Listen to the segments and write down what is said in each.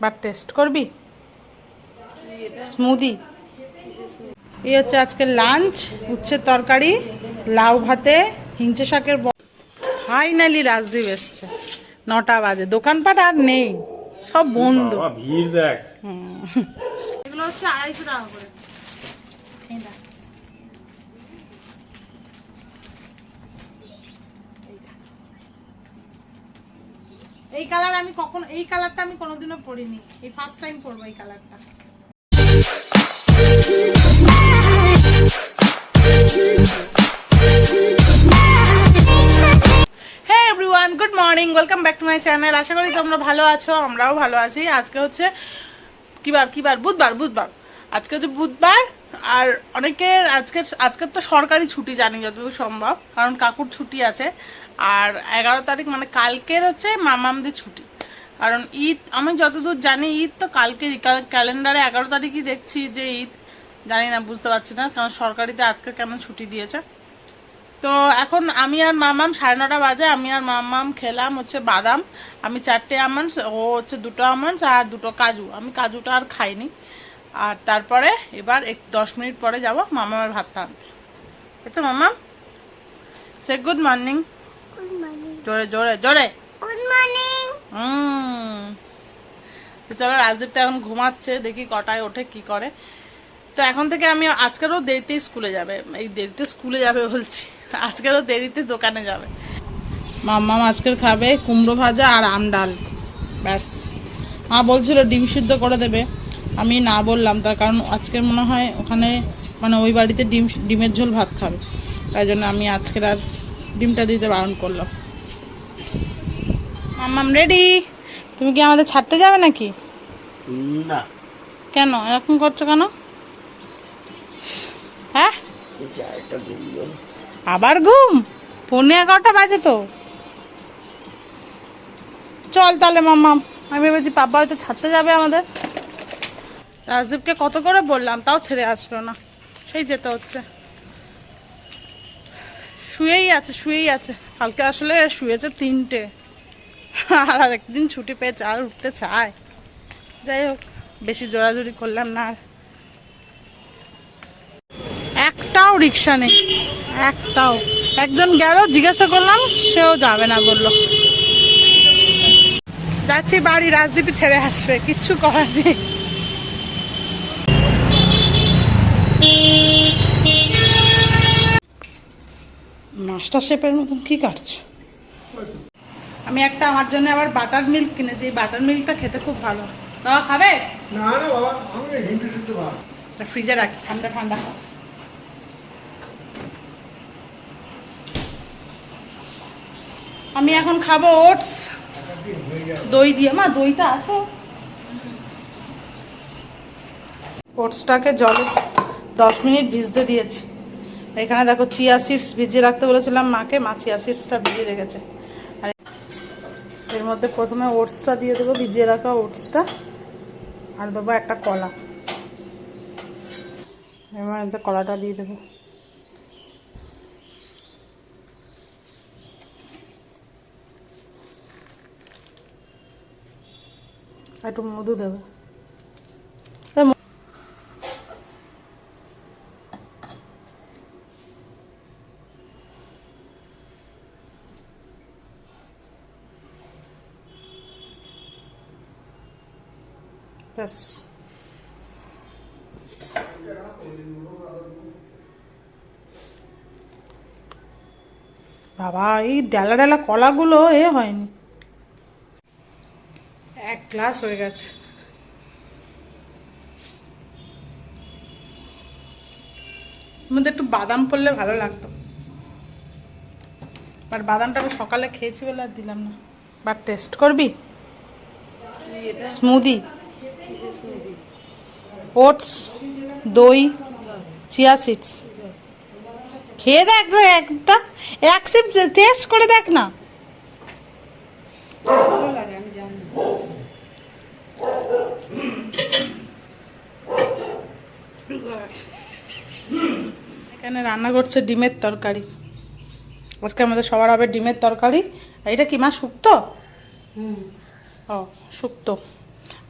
বা টেস্ট করবি? স্মুদি এই হচ্ছে আজকে লাঞ্চ উচ্ছের তরকারি লাউ ভাতে হিংচে শাকের ফাইনালি রাজদীপ এসছে। নটা বাজে। দোকানপাট আর নেই। সব বন্ধ। ভিড় দেখ। এগুলো হচ্ছে আড়াইশো টাকা করে এই দেখ। এই দেখ। এই কালার আমি কখনো, এই কালারটা আমি কোনোদিনও পরিনি। এই ফার্স্ট টাইম পরবো এই কালারটা everyone good morning welcome back to my channel আশা করি তোমরা ভালো আছো, আমরাও ভালো আছি। আজকে হচ্ছে কিবার কিবার বুধবার বুধবার। আজকে হচ্ছে বুধবার, আর অনেকের আজকে আজকের তো সরকারি ছুটি, জানি যতদূর সম্ভব, কারণ কাকুর ছুটি আছে। আর এগারো তারিখ মানে কালকের হচ্ছে মামামদের ছুটি। কারণ ঈদ, আমি যতদূর জানি ঈদ তো কালকে ক্যালেন্ডারে এগারো তারিখই দেখছি যে ঈদ। জানি না, বুঝতে পারছি না, কারণ সরকারিতে আজকে কেমন ছুটি দিয়েছে। তো এখন আমি আর মামাম সাড়ে নটা বাজে, আমি আর মামাম খেলাম হচ্ছে বাদাম। আমি চারটে আমন্ডস, ও হচ্ছে দুটো আমন্ডস আর দুটো কাজু। আমি কাজুটা আর খাইনি। আর তারপরে এবার এক দশ মিনিট পরে যাব মামামের ভাতটা আনতে। এই তো মামাম সে গুড মর্নিং. জোরে জোরে জোরে। Morning. হুম। তো চলো এখন ঘুমাচ্ছে দেখি কটায় ওঠে কি করে। তো এখন থেকে আমি আজকেরও দেরিতে স্কুলে যাবে। এই দেরিতে স্কুলে যাবে বলছি। আজকেরও দেরিতে দোকানে যাবে। মাম্মাম আজকের খাবে কুমড়ো ভাজা আর আম ডাল। ব্যাস। মা বলছিল ডিম সিদ্ধ করে দেবে। আমি না বললাম তার কারণ আজকের মনে হয় ওখানে মানে ওই বাড়িতে ডিম ডিমের ঝোল ভাত খাবে। তাই জন্য আমি আজকের আর ডিমটা দিতে বারণ করল। মাম্মাম রেডি তুমি কি আমাদের ছাড়তে যাবে নাকি? না। কেন? এরকম করছ কেন? হ্যাঁ? আবার ঘুম? পৌনে এগারোটা বাজে তো। চল তাহলে মাম্মা আমি ভেবেছি পাপা হয়তো ছাড়তে যাবে আমাদের। রাজদীপকে কত করে বললাম তাও ছেড়ে আসলো না। সেই যেতে হচ্ছে। শুয়েই আছে শুয়েই আছে। কালকে আসলে শুয়েছে তিনটে। আর একদিন ছুটি পেয়েছে আর উঠতে চায়। যাই হোক, বেশি জোরাজুরি করলাম না আর। একটাও রিক্সা নেই। একটাও। একজন গেল, জিজ্ঞাসা করলাম, সেও যাবে না বলল। যাচ্ছি বাড়ি, রাজদীপই ছেড়ে আসবে, কিচ্ছু করার নেই। মাস্টার শেপের মতন কি কাটছো? আমি একটা আমার জন্য আবার বাটার মিল্ক কিনেছি। এই বাটার মিল্কটা খেতে খুব ভালো। বাবা খাবে? না না বাবা আমি হিন্দি শুনতে পার ফ্রিজে রাখি ঠান্ডা ঠান্ডা। আমি এখন খাব ওটস। দই দিয়ে। মা দইটা আছে। ওটসটাকে জলে দশ মিনিট ভিজতে দিয়েছি। এখানে দেখো চিয়া সিডস ভিজিয়ে রাখতে বলেছিলাম মাকে, মা চিয়া সিডসটা ভিজিয়ে রেখেছে। আর এর মধ্যে প্রথমে ওটসটা দিয়ে দেবো, ভিজিয়ে রাখা ওটসটা। আর দেবো একটা কলা। এবার কলাটা দিয়ে দেবো। একটু মধু দেবো। ব্যাস বাবা এই ডালা ডালা কলাগুলো এ হয়নি। এক গ্লাস হয়ে গেছে। মধ্যে একটু বাদাম পড়লে ভালো লাগতো। বাট বাদামটা আমি সকালে খেয়েছি বলে আর দিলাম না। বাট টেস্ট করবি? স্মুদি। ওটস দই চিয়া সিডস। খেয়ে দেখ একটা এক সিপ টেস্ট করে দেখ না। এখানে রান্না করছে ডিমের তরকারি। আজকে আমাদের সবার হবে ডিমের তরকারি। এটা কি মা শুক্তো? ও শুক্তো।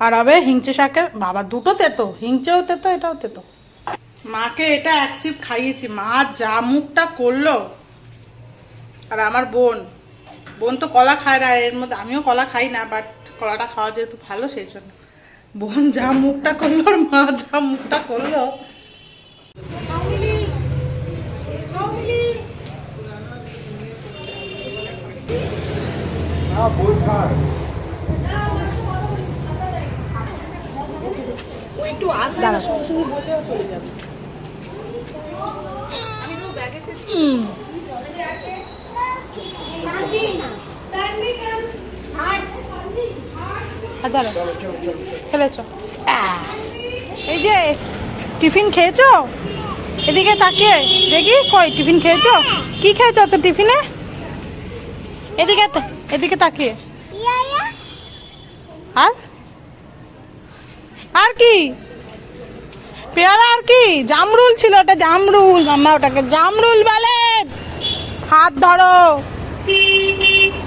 আর হবে হিংচে শাকের বাবা, দুটো তেতো, হিংচেও তেতো, এটাও তেতো মাকে এটা এক সিপ খাইয়েছি, মা যা মুখটা করল আর আমার বোন বোন তো কলা খায় না, এর মধ্যে আমিও কলা খাই না বাট কলাটা খাওয়া যেহেতু ভালো, সেই জন্য বোন যা মুখটা করল আর মা যা মুখটা করল দাঁড়া। হুম। আর দাঁড়া। খেলেছো এই যে টিফিন খেয়েছো? এদিকে তাকিয়ে। দেখি কই টিফিন খেয়েছো? কি খেয়েছো তো টিফিনে? এদিকে তা- এদিকে তাকিয়ে। আর? আর কি? পেয়ারা আর কি? জামরুল ছিল ওটা, জামরুল। মাম্মা ওটাকে জামরুল বলে। হাত ধরো।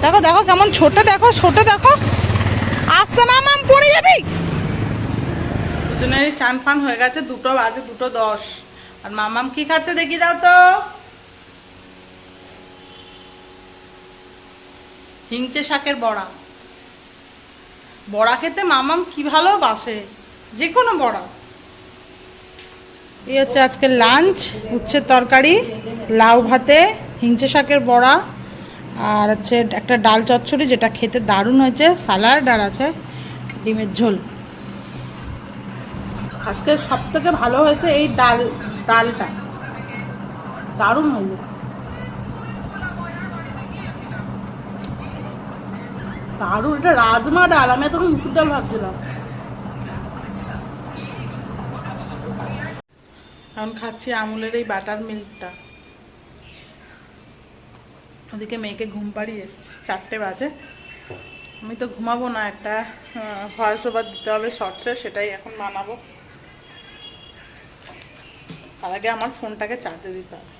দেখো দেখো কেমন ছোট, দেখো ছোট, দেখো। আসতে না, মাম, পড়ে যাবি? দুজনেরই চান পান হয়ে গেছে, দুটো বাজে, দুটো দশ। আর মামাম কি খাচ্ছে দেখি দাও তো। হিংচে শাকের বড়া। বড়া খেতে মামাম কি ভালোবাসে? যে কোনো বড়া। এই হচ্ছে আজকে লাঞ্চ উচ্ছের তরকারি, লাউ ভাতে, হিংচে শাকের বড়া, আর হচ্ছে একটা ডাল চচ্চড়ি, যেটা খেতে দারুণ হয়েছে, সালাড, আর আছে ডিমের ঝোল। আজকে সব থেকে ভালো হয়েছে এই ডাল, ডালটা। দারুণ হয়েছে। দারুণ, এটা রাজমা ডাল, আমি এতক্ষণ মুসুর ডাল ভাবছিলাম এখন খাচ্ছি আমুলের এই বাটার মিল্কটা। ওদিকে মেয়েকে ঘুম পাড়িয়ে এসছি, চারটে বাজে। আমি তো ঘুমাবো না, একটা ভয়েস ওভার দিতে হবে শর্টসে সেটাই এখন বানাবো। তার আগে আমার ফোনটাকে চার্জে দিতে হবে।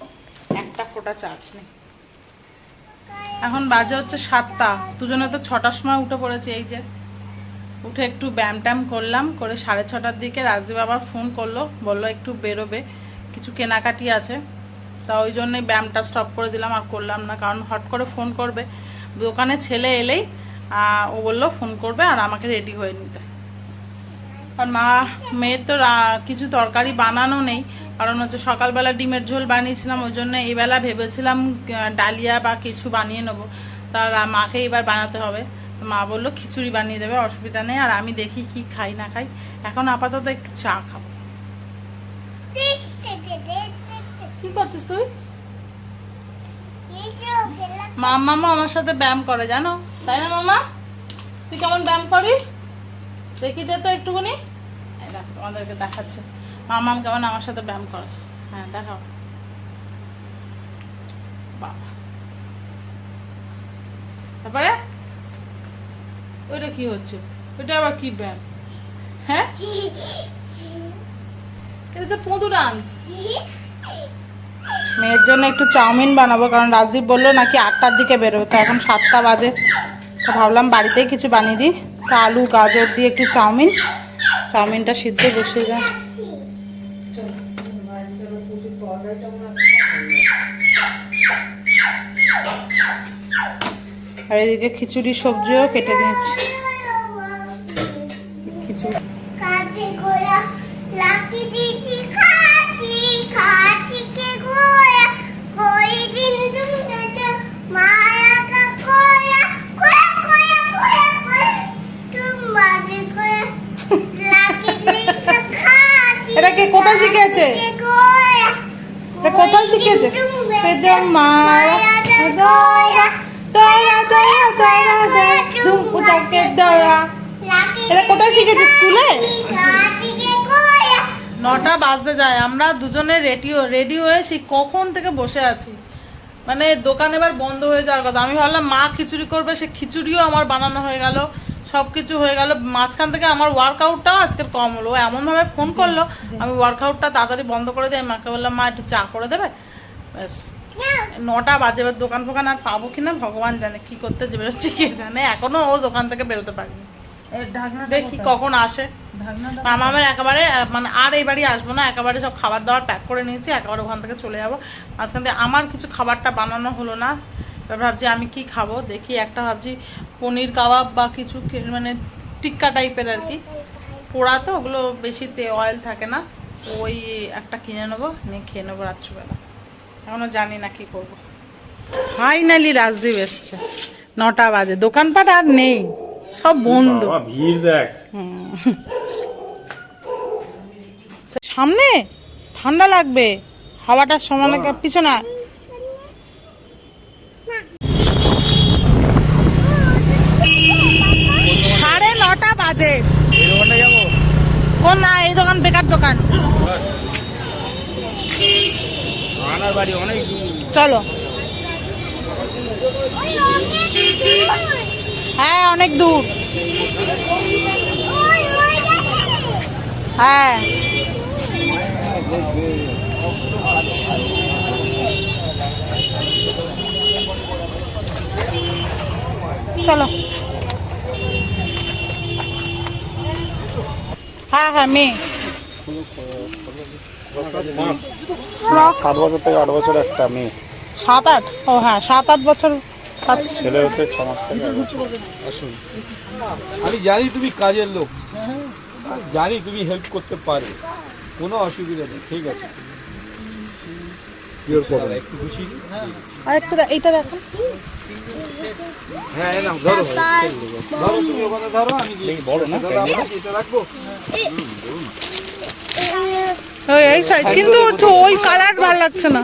একটা ফোটা চার্জ নেই। এখন বাজে হচ্ছে সাতটা, দুজনে তো ছটার সময় উঠে পড়েছে, এই যে। উঠে একটু ব্যায়াম করলাম, করে সাড়ে ছটার দিকে রাজদীপ আবার ফোন করল, বলল একটু বেরোবে, কিছু কেনাকাটি আছে। তা ওই জন্যই ব্যায়ামটা স্টপ করে দিলাম, আর করলাম না, কারণ হট করে ফোন করবে। দোকানে ছেলে এলেই ও বলল ফোন করবে আর আমাকে রেডি হয়ে নিতে। আর মা, মেয়ের তো কিছু তরকারি বানানো নেই, কারণ হচ্ছে সকালবেলা ডিমের ঝোল বানিয়েছিলাম, ওই জন্য এই বেলা ভেবেছিলাম ডালিয়া বা কিছু বানিয়ে নেব। তার মাকে এবার বানাতে হবে। মা বলল, খিচুড়ি বানিয়ে দেবে, অসুবিধা নেই, আর আমি দেখি কি খাই, না খাই। এখন আপাতত একটু চা খাব। কি করছিস তুই? খেলা আমার সাথে ব্যায়াম করে, জানো? তাই না মামা তুই কেমন ব্যায়াম করিস? দেখি দে তো একটুখানি। দেখ, তোমাদেরকে দেখাচ্ছে। মামাম কেমন আমার সাথে ব্যায়াম করে। হ্যাঁ দেখাও। বাবা তারপরে? ওইটা কি হচ্ছে? ওইটা আবার কি ব্যায়াম হ্যাঁ? এটা তো পুঁদু ডান্স মেয়ের জন্য একটু চাউমিন বানাবো, কারণ রাজদীপ বলল নাকি আটটার দিকে বেরোবে, তো এখন সাতটা বাজে। তো ভাবলাম বাড়িতেই কিছু বানিয়ে দিই। তো আলু, গাজর দিয়ে একটু চাউমিন। চাউমিনটা সিদ্ধ বসে যায় আর এদিকে খিচুড়ি সবজিও কেটে দিয়েছি খিচুড়ি। কাটি গোয়া লাকি দিদি খাটি খাটি কে গোয়া দরা এটা কোথায় শিখেছে? স্কুলে? নটা বাজতে যায়। আমরা দুজনে রেডি রেডি হয়ে সেই কখন থেকে বসে আছি। মানে দোকান এবার বন্ধ হয়ে যাওয়ার কথা। আমি ভাবলাম, মা খিচুড়ি করবে, সে খিচুড়িও আমার বানানো হয়ে গেল। সব কিছু হয়ে গেল। মাঝখান থেকে আমার ওয়ার্কআউটটাও আজকে কম হলো। এমনভাবে ফোন করল, আমি ওয়ার্কআউটটা তাড়াতাড়ি বন্ধ করে দিই। মাকে বললাম, মা একটু চা করে দেবে? ব্যাস। নটা বাজে এবার দোকান ফোকান আর পাবো কিনা ভগবান জানে কি করতে যে বেরোচ্ছে কে জানে। এখনও ও দোকান থেকে বেরোতে পারেনি। দেখি কখন আসে। মামামের একেবারে মানে আর এই বাড়ি আসব না একেবারে সব খাবার দাবার প্যাক করে নিয়েছি একেবারে ওখান থেকে চলে যাব। মাঝখান থেকে আমার কিছু খাবারটা বানানো হলো না। এবার ভাবছি আমি কি খাব দেখি একটা ভাবছি পনির কাবাব বা কিছু মানে টিক্কা টাইপের আর কি। পোড়া তো ওগুলো বেশি তে অয়েল থাকে না। ওই একটা কিনে নেব নিয়ে খেয়ে নেব রাত্রিবেলা। এখনও জানি না কি করব। ফাইনালি রাজদীপ এসছে। নটা বাজে। দোকানপাট আর নেই। সব বন্ধ। ভিড় দেখ। সামনে? ঠান্ডা লাগবে। হাওয়াটা সমানে পিছনে। সাড়ে নটা বাজে কোন না এই দোকান বেকার দোকান আনার বাড়ি অনেক চলো। হ্যাঁ অনেক দূর। হ্যাঁ। চলো। হ্যাঁ হ্যাঁ মেয়ে। সাত বছর থেকে আট বছর একটা মেয়ে। সাত আট? ও হ্যাঁ সাত আট বছর ছেলে হচ্ছে ছ মাস থেকে আসুন। আমি জানি তুমি কাজের লোক। জানি তুমি হেল্প করতে পারবে কোনো অসুবিধা নেই ঠিক আছে। একটু গুছিয়ে আর একটু এইটা দেখো। হ্যাঁ ধরো। ধরো তুমি ওখানে ধরো আমি বড় না এটা রাখব। এই সাইজ কিন্তু ওই কালার ভালো লাগছে না।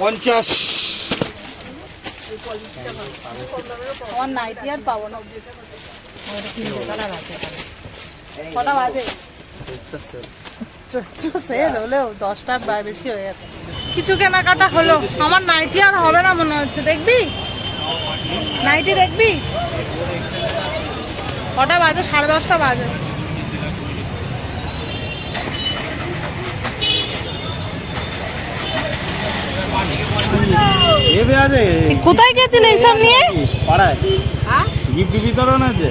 পঞ্চাশ। আমার নাইটি আর পাবো না। কটা বাজে? সেল হলেও দশটার বেশি হয়ে গেছে। কিছু কেনাকাটা হলো। আমার নাইটি আর হবে না মনে হচ্ছে। দেখবি? নাইটি দেখবি? কটা বাজে? সাড়ে দশটা বাজে। কোথায় গেছিলে এইসব নিয়ে? পাড়ায়। গিফট বিতরণ আছে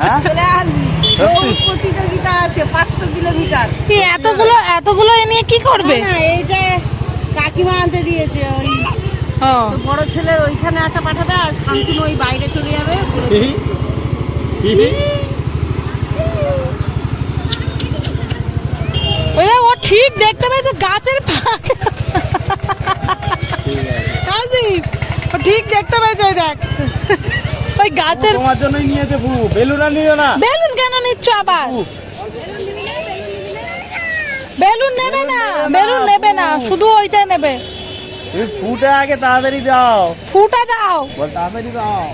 হ্যাঁ। চলে আসবি। প্রতিযোগিতা আছে পাঁচশো কিলোমিটার। এতগুলো এতগুলো এ নিয়ে কি করবে? না এইটা কাকিমা আনতে দিয়েছে ওই বড় ছেলের ওইখানে একটা পাঠাবে আর শান্তনু ওই বাইরে চলে যাবে। ও ঠিক দেখতে পেয়েছে গাছের ফাঁক কাজিব ও ঠিক দেখতে পেয়েছে ওই দেখ। ওই গাছের তোমার জন্যই নিয়েছে ভু বেলুন আর নিও না। বেলুন কেন নিচ্ছ আবার? বেলুন নেবে না বেলুন নেবে না। শুধু ওইটাই নেবে। ফুটা আগে তাড়াতাড়ি দাও। ফুটা দাও। বল তাড়াতাড়ি দাও।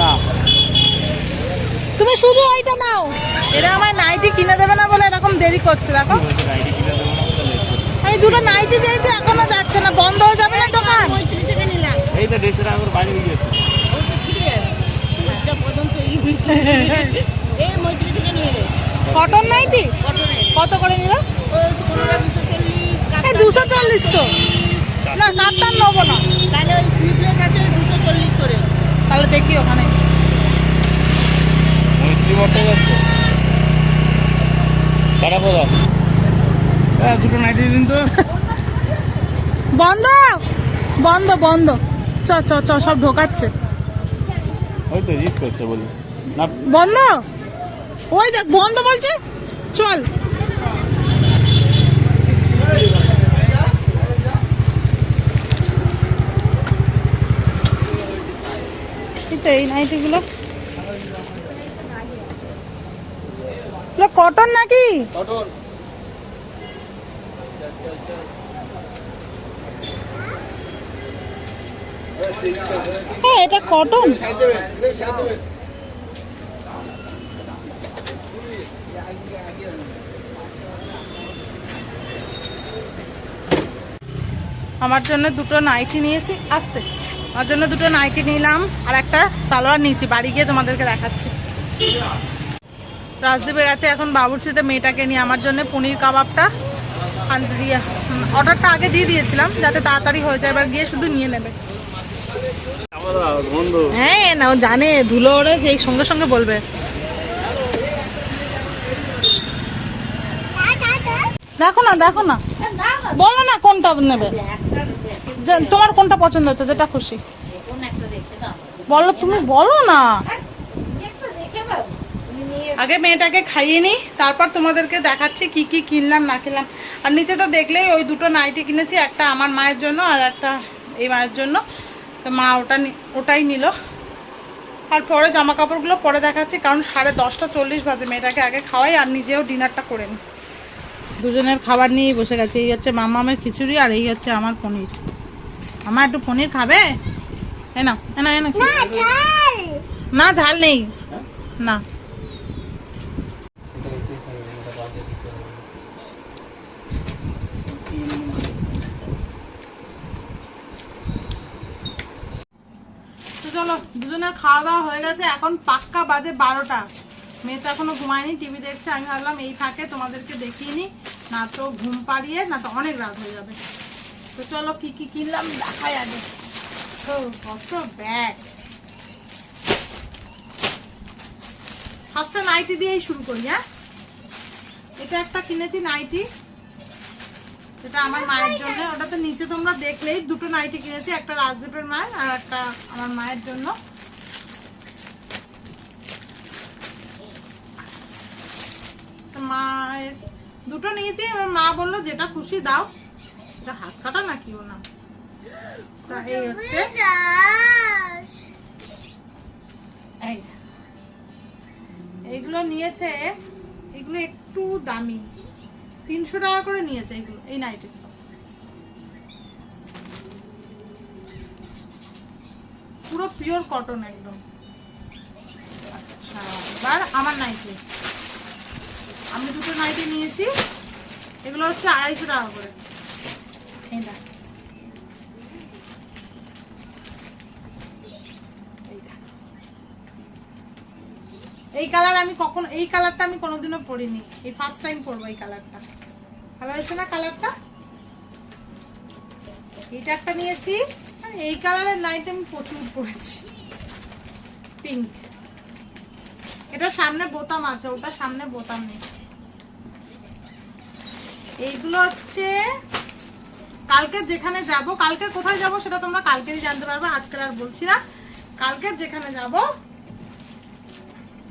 না। তুমি শুধু ওইটা নাও। এরা আমায় নাইটি কিনে দেবে না বলে এরকম দেরি করছে দেখো। আমি দুটো নাইটি দিয়েছি এখনও যাচ্ছে না বন্ধ হয়ে যাবে না দোকান। পঁয়ত্রিশ টাকা নিলাম এই তো দেড়শো টাকা করে বাড়ি গিয়েছে ওই তো ছিঁড়ে যাবে। একটা পর্যন্ত হচ্ছে এই মৈত্রী থেকে নিয়ে এলে কটন নাইটি কত করে নিল? দুশো চল্লিশ তো। না কাপ্তান নেব না। তাহলে ওই স্লিপলেস আছে তাহলে দেখি ওখানে। মৈত্রী বটে যাচ্ছে খারাপ দুটো নাইটি দিন তো। বন্ধ! বন্ধ বন্ধ। চ চ চ সব ঢোকাচ্ছে। ওই তো রিস্ক করছে বলি না। বন্ধ? ওই দেখ বন্ধ বলছে? চল। এই নাইটিগুলো কটন নাকি? হ্যাঁ এটা কটন। আমার জন্য দুটো নাইটি নিয়েছি আসতে। আমার জন্য দুটো নাইটি নিলাম আর একটা সালোয়ার নিয়েছি। বাড়ি গিয়ে তোমাদেরকে দেখাচ্ছি। রাজদীপে গেছে। এখন বাবুর্চিতে মেয়েটাকে নিয়ে আমার জন্য পনির কাবাবটা আনতে দিয়ে অর্ডারটা আগে দিয়ে দিয়েছিলাম, যাতে তাড়াতাড়ি হয়ে যায়। এবার গিয়ে শুধু নিয়ে নেবে। হ্যাঁ না জানে, ধুলো ওরে, এই সঙ্গে সঙ্গে বলবে। দেখো না দেখো না। বলো না কোনটা নেবে। তোমার কোনটা পছন্দ হচ্ছে, যেটা খুশি? বলো, তুমি বলো না। আগে মেয়েটাকে খাইয়ে নি, তারপর তোমাদেরকে দেখাচ্ছি কি কি কিনলাম, না কিনলাম। আর নিচে তো দেখলেই ওই দুটো নাইটি কিনেছি, একটা আমার মায়ের জন্য আর একটা এই মায়ের জন্য। তো মা ওটা ওটাই নিল। আর পরে জামা কাপড়গুলো পরে দেখাচ্ছি, কারণ সাড়ে দশটা চল্লিশ বাজে মেয়েটাকে আগে খাওয়াই আর নিজেও ডিনারটা করে নিই দুজনের খাবার নিয়েই বসে গেছে, এই হচ্ছে মামামের খিচুড়ি আর এই হচ্ছে আমার পনির। আমার একটু পনির খাবে? না না না না ঝাল নেই। না। তো চলো দুজনের খাওয়া দাওয়া হয়ে গেছে। এখন পাক্কা বাজে বারোটা। মেয়ে তো এখনও ঘুমায়নি টিভি দেখছে। আমি ভাবলাম এই ফাঁকে তোমাদেরকে দেখিয়ে নি। না তো ঘুম পাড়িয়ে না তো অনেক রাত হয়ে যাবে। তো চলো কি কি কিনলাম দেখাই আগে। ও, কত ব্যাগ ফার্স্টে নাইটি দিয়েই শুরু করি হ্যাঁ? এটা একটা কিনেছি নাইটি এটা আমার মায়ের জন্য। ওটা তো নিচে তোমরা দেখলেই দুটো নাইটি কিনেছি একটা রাজদীপের মায়ের আর একটা আমার মায়ের জন্য। মায়ের দুটো নিয়েছি আমার মা বলল যেটা খুশি দাও। এটা হাত কাটা নাকি ও না এই হচ্ছে এইগুলো নিয়েছে এগুলো একটু দামি। তিনশো টাকা করে নিয়েছে এগুলো এই নাইটি। পুরো পিওর কটন একদম। আচ্ছা এবার আমার নাইটি। আমি দুটো নাইটি নিয়েছি এগুলো হচ্ছে আড়াইশো টাকা করে। দেখ। এই কালার আমি কখন এই কালারটা আমি কোনোদিনও পরিনি। এই ফার্স্ট টাইম পরবো এই কালারটা ভালো হয়েছে না কালারটা এইটা একটা নিয়েছি। এই কালারের নাইট আমি প্রচুর পরেছি। পিঙ্ক এটা সামনে বোতাম আছে, ওটা সামনে বোতাম নেই। এইগুলো হচ্ছে কালকে যেখানে যাব, কালকে কোথায় যাব সেটা তোমরা কালকেই জানতে পারবে আজকে আর বলছি না। কালকে যেখানে যাব,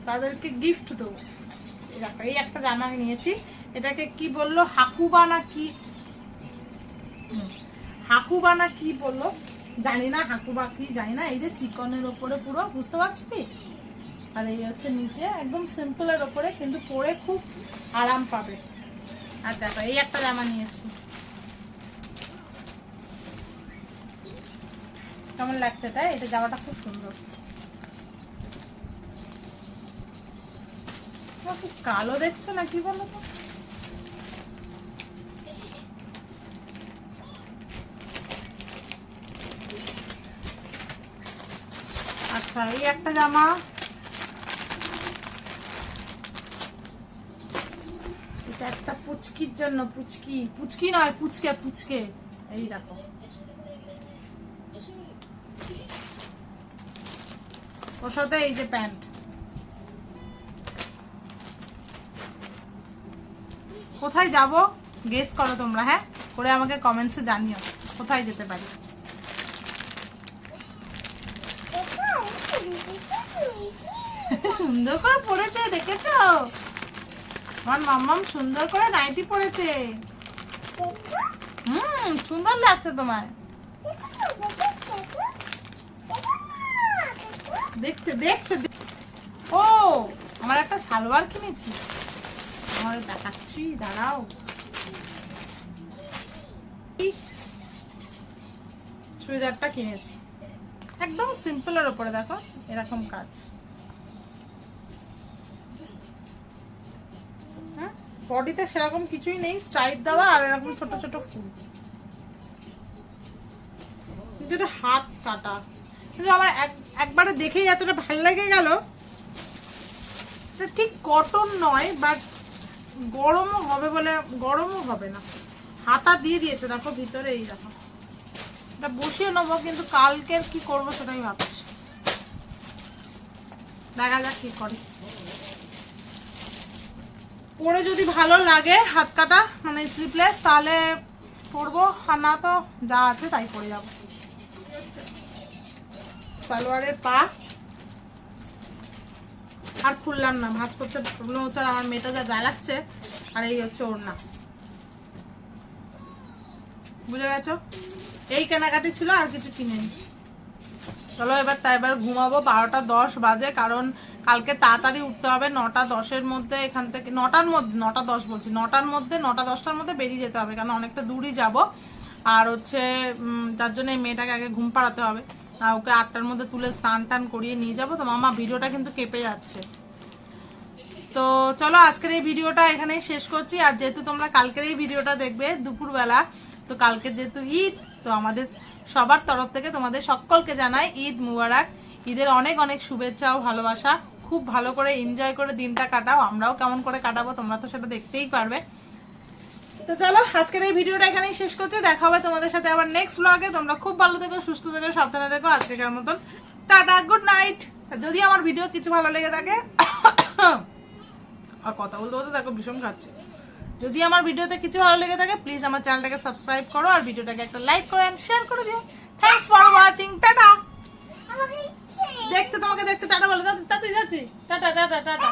তাদেরকে গিফট দেবো। এই একটা জামা নিয়েছি। এটাকে কি বলল? হাকুবা না কি? হাকুবা না কি বলল? জানি না হাকুবা কি, জানি না। এই যে চিকনের ওপরে পুরো, বুঝতে পারছ কি? আর এই হচ্ছে নিচে, একদম সিম্পলের ওপরে, কিন্তু পরে খুব আরাম পাবে। আর দেখো, এই একটা জামা নিয়েছি। কেমন লাগছে এটা এটা জামাটা খুব সুন্দর। কি কালো দেখছ না, কি বলো তো? আচ্ছা এই একটা জামা। এটা একটা পুচকির জন্য, পুচকি। পুচকি নয়, পুচকে পুচকে। এই দেখো। ওর সাথে এই যে প্যান্ট। কোথায় যাব? গেস করো তোমরা হ্যাঁ? করে আমাকে কমেন্টসে জানিও, কোথায় যেতে পারি? সুন্দর করে পড়েছে, দেখেছ? আমার মাম্মাম সুন্দর করে নাইটি পড়েছে। হুম, সুন্দর লাগছে তোমার দেখছে দেখছে ও, আমার একটা সালোয়ার কিনেছি। আমার দেখাচ্ছি, দাঁড়াও। চুড়িদারটা কিনেছি। একদম সিম্পলের ওপরে, দেখো, এরকম কাজ। হ্যাঁ? বডিতে সেরকম কিছুই নেই স্ট্রাইপ দেওয়া আর এরকম ছোট ছোট ফুল। হাত কাটা। কিন্তু আমার এক- একবারে দেখেই এতটা ভালো লেগে গেল। ঠিক কটন নয় বাট গরমও হবে বলে, গরমও হবে না। হাতা দিয়ে দিয়েছে, দেখো ভিতরে এই দেখো। এটা বসিয়ে নেব, কিন্তু কালকের কি করব সেটাই ভাবছি। দেখা যাক কি করে। পরে যদি ভালো লাগে হাত কাটা মানে স্লিপলেস, তাহলে পরবো। আর না তো যা আছে তাই পরে যাব। সালোয়ারের পা আর খুললাম না। ভাজ করতে আর আমার মেয়েটা যা জ্বালাচ্ছে আর এই হচ্ছে ওর না বুঝে গেছো? এই কেনাকাটি ছিল আর কিছু কিনেনি। চলো এবার তাই এবার ঘুমাবো বারোটা দশ বাজে, কারণ কালকে তাড়াতাড়ি উঠতে হবে। নটা দশের মধ্যে এখান থেকে, নটার মধ্যে, নটা দশ বলছি, নটার মধ্যে, নটা দশটার মধ্যে বেরিয়ে যেতে হবে, কারণ অনেকটা দূরই যাব। আর হচ্ছে যার জন্য এই মেয়েটাকে আগে ঘুম পাড়াতে হবে। ওকে আটটার মধ্যে তুলে স্নান টান করিয়ে নিয়ে যাব। তো মামা ভিডিওটা কিন্তু কেঁপে যাচ্ছে। তো চলো আজকের এই ভিডিওটা এখানেই শেষ করছি। আর যেহেতু তোমরা কালকের এই ভিডিওটা দেখবে দুপুরবেলা, তো কালকে যেহেতু ঈদ, তো আমাদের সবার তরফ থেকে তোমাদের সকলকে জানাই ঈদ মুবারক। ঈদের অনেক অনেক শুভেচ্ছা ও ভালোবাসা। খুব ভালো করে এনজয় করে দিনটা কাটাও। আমরাও কেমন করে কাটাবো তোমরা তো সেটা দেখতেই পারবে। তো চলো আজকের এই ভিডিওটা এখানেই শেষ করছি। দেখা হবে তোমাদের সাথে আবার নেক্সট ব্লগে তোমরা খুব ভালো থেকো সুস্থ থেকো সাবধানে থেকো। আজকের মতন টাটা গুড নাইট যদি আমার ভিডিও কিছু ভালো লেগে থাকে আর কথা বলতে বলতে দেখো ভীষণ খাচ্ছে যদি আমার ভিডিওতে কিছু ভালো লেগে থাকে প্লিজ আমার চ্যানেলটাকে সাবস্ক্রাইব করো আর ভিডিওটাকে একটা লাইক করে এন্ড শেয়ার করে দিও। Thanks for watching tata. দেখতে তোমাকে দেখতে টাটা বলে। তাতে যাচ্ছি টাটা। Tata tata.